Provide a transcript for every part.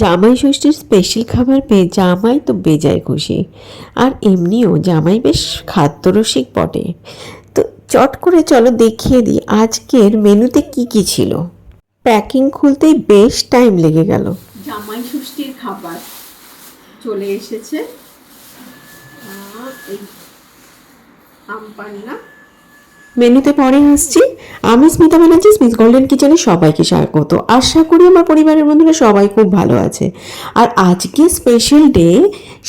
জামাই ষষ্ঠীর স্পেশাল খাবার পেয়ে জামাই তো বেজায় খুশি। আর এমনিও জামাই বেশ খাদ্যরসিক বটে। তো চট করে চলো দেখিয়ে দিই আজকের মেনুতে কি কি ছিল। প্যাকিং খুলতেই বেশ টাইম লেগে গেল। জামাই ষষ্ঠীর খাবার চলে এসেছে। আম পান্না। মেনুতে পরে আসছি। আমি স্মিতা ব্যানার্জি স্মিথ গোল্ডেন কিচেনে সবাইকে স্বাগত। আশা করি আমার পরিবারের বন্ধুরা সবাই খুব ভালো আছে। আর আজকে স্পেশাল ডে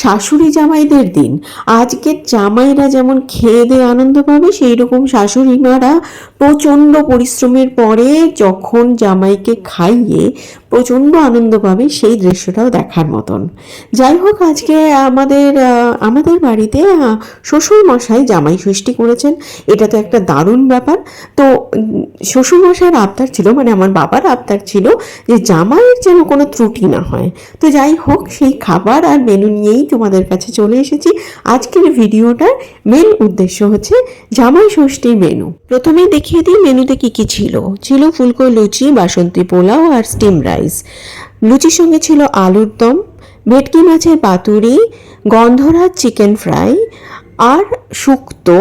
শাশুড়ি জামাইদের দিন। আজকে জামাইরা যেমন খেয়ে দিয়ে আনন্দ পাবে সেই রকম শাশুড়ি মারা প্রচণ্ড পরিশ্রমের পরে যখন জামাইকে খাইয়ে প্রচণ্ড আনন্দ পাবে, সেই দৃশ্যটাও দেখার মতন। যাই হোক, আজকে আমাদের আমাদের বাড়িতে শ্বশুর মশাই জামাই ষষ্ঠী করেছেন। এটা তো একটা দারুণ ব্যাপার। তো উম, শ্বশুর মশাইয়ের আবদার ছিল মানে আমার বাবার আবদার ছিল যে জামাইয়ের যেন কোনো ত্রুটি না হয়। তো যাই হোক সেই খাবার আর মেনু নিয়েই তোমাদের কাছে চলে এসেছি। আজকের ভিডিওটার মেন উদ্দেশ্য হচ্ছে জামাই ষষ্ঠীর মেনু প্রথমেই দেখিয়ে দিই মেনুতে কি কি ছিল। ছিল ফুলকো লুচি বাসন্তী পোলাও আর স্টিম রাইস লুচির সঙ্গে ছিল আলুর দম ভেটকি মাছের পাতুরি গন্ধরাজ চিকেন ফ্রাই আর শুক্তো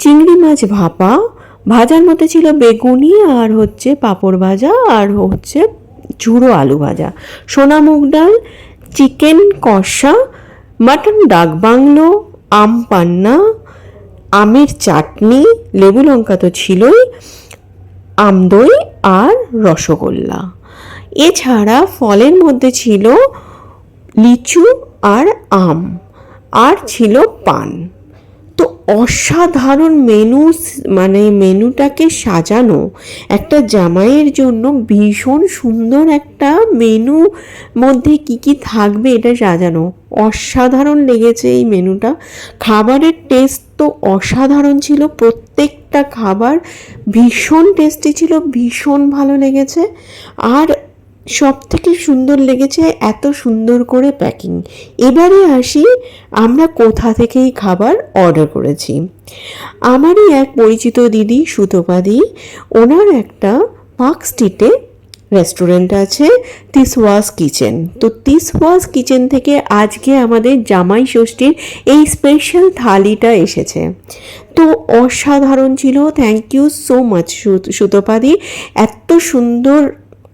চিংড়ি মাছ ভাপা, ভাজার মধ্যে ছিল বেগুনি আর হচ্ছে পাঁপড় ভাজা আর হচ্ছে ঝুড়ো আলু ভাজা। সোনা মুগ ডাল, চিকেন কষা, মাটন ডাক বাংলো, আম পান্না, আমের চাটনি, লেবু লঙ্কা তো ছিলই আমদই আর রসগোল্লা। এছাড়া ফলের মধ্যে ছিল লিচু আর আম, আর ছিল পান। অসাধারণ মেনু মানে মেনুটাকে সাজানো। একটা জামাইয়ের জন্য ভীষণ সুন্দর একটা মেনু মধ্যে কি কি থাকবে এটা সাজানো। অসাধারণ লেগেছে এই মেনুটা খাবারের টেস্ট তো অসাধারণ ছিল। প্রত্যেকটা খাবার ভীষণ টেস্টি ছিল, ভীষণ ভালো লেগেছে। আর সব থেকে সুন্দর লেগেছে এত সুন্দর করে প্যাকিং এবারে আসি, আমরা কোথা থেকে এই খাবার অর্ডার করেছি। আমারই এক পরিচিত দিদি, সুতোপাদি, ওনার একটা পার্ক স্ট্রিটে রেস্টুরেন্ট আছে তিসওয়াস কিচেন তো তিসওয়াস কিচেন থেকে আজকে আমাদের জামাই ষষ্ঠীর এই স্পেশাল থালিটা এসেছে। তো অসাধারণ ছিল থ্যাংক ইউ সো মাচ সুতোপাদি। এত সুন্দর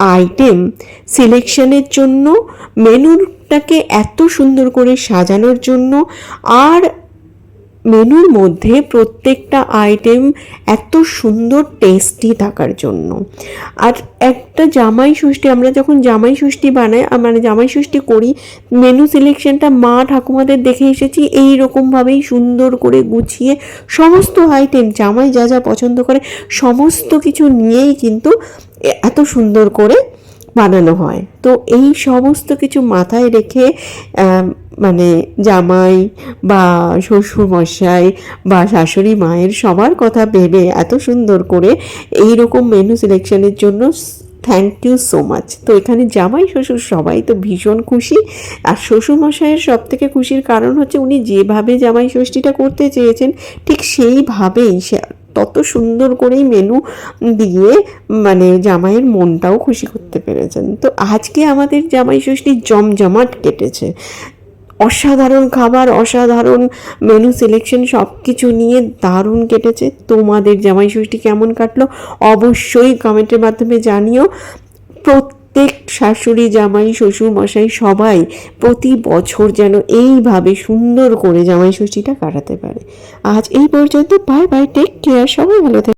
আইটেম সিলেকশনের জন্য মেনুটাকে এত সুন্দর করে সাজানোর জন্য আর মেনুর মধ্যে প্রত্যেকটা আইটেম এত সুন্দর টেস্টি থাকার জন্য। আর একটা জামাই ষষ্ঠী, আমরা যখন জামাই ষষ্ঠী বানাই মানে জামাই ষষ্ঠী করি মেনু সিলেকশনটা মা ঠাকুমাদের দেখে এসেছি, এই রকমভাবেই সুন্দর করে গুছিয়ে সমস্ত আইটেম জামাই যা যা পছন্দ করে, সমস্ত কিছু নিয়েই কিন্তু এত সুন্দর করে বানানো হয়। তো এই সমস্ত কিছু মাথায় রেখে মানে জামাই বা শ্বশুর মশাই বা শাশুড়ি মায়ের সবার কথা ভেবে এত সুন্দর করে এই রকম মেনু সিলেকশনের জন্য থ্যাংক ইউ সো মাচ তো এখানে জামাই, শ্বশুর সবাই তো ভীষণ খুশি। আর শ্বশুর মশাইয়ের সব থেকে খুশির কারণ হচ্ছে উনি যেভাবে জামাই ষষ্ঠীটা করতে চেয়েছেন, ঠিক সেইভাবেই তত সুন্দর করেই মেনু দিয়ে মানে জামাইয়ের মনটাও খুশি করতে পেরেছেন। তো আজকে আমাদের জামাই ষষ্ঠী জমজমাট কেটেছে। অসাধারণ খাবার, অসাধারণ মেনু সিলেকশন সব কিছু নিয়ে দারুণ কেটেছে। তোমাদের জামাই ষষ্ঠী কেমন কাটলো? অবশ্যই কমেন্টের মাধ্যমে জানিও। প্রত্যেক শাশুড়ি, জামাই, শ্বশুর মশাই সবাই প্রতি বছর যেন এইভাবে সুন্দর করে জামাই ষষ্ঠীটা কাটাতে পারে। আজ এই পর্যন্ত বাই বাই টেক কেয়ার সবাই ভালো থাকে